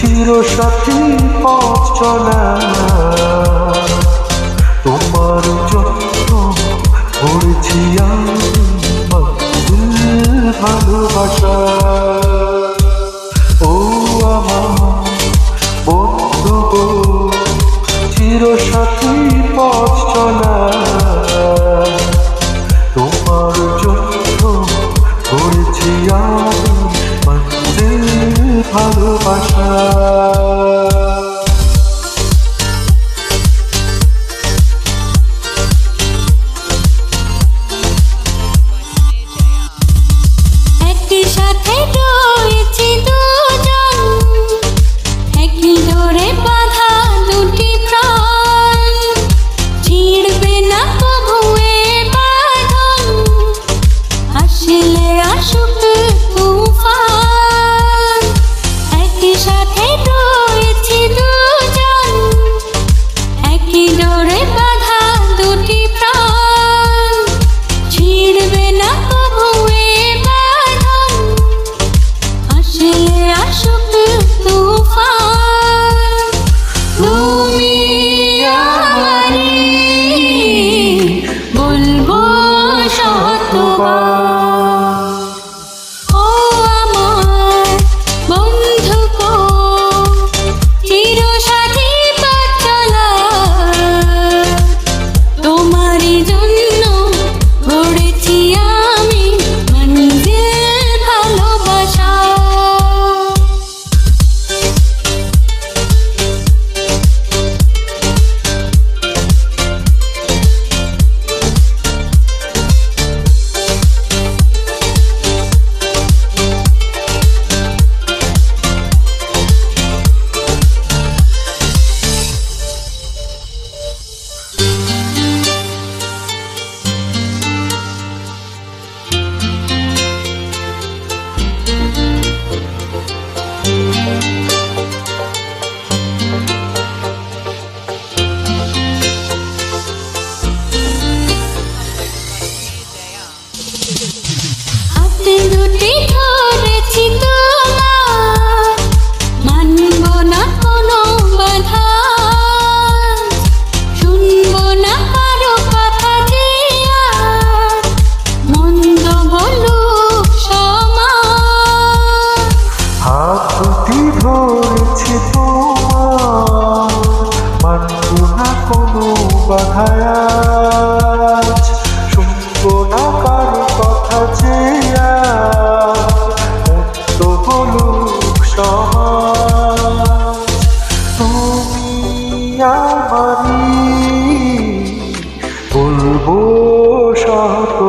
চির সাথী পথ চলা। তোমার যত্ন করেছি আমি ভালোবাসা। দূরে কথায় আজ শুনব না কার কথা যে মন্দ আমারি বলব সব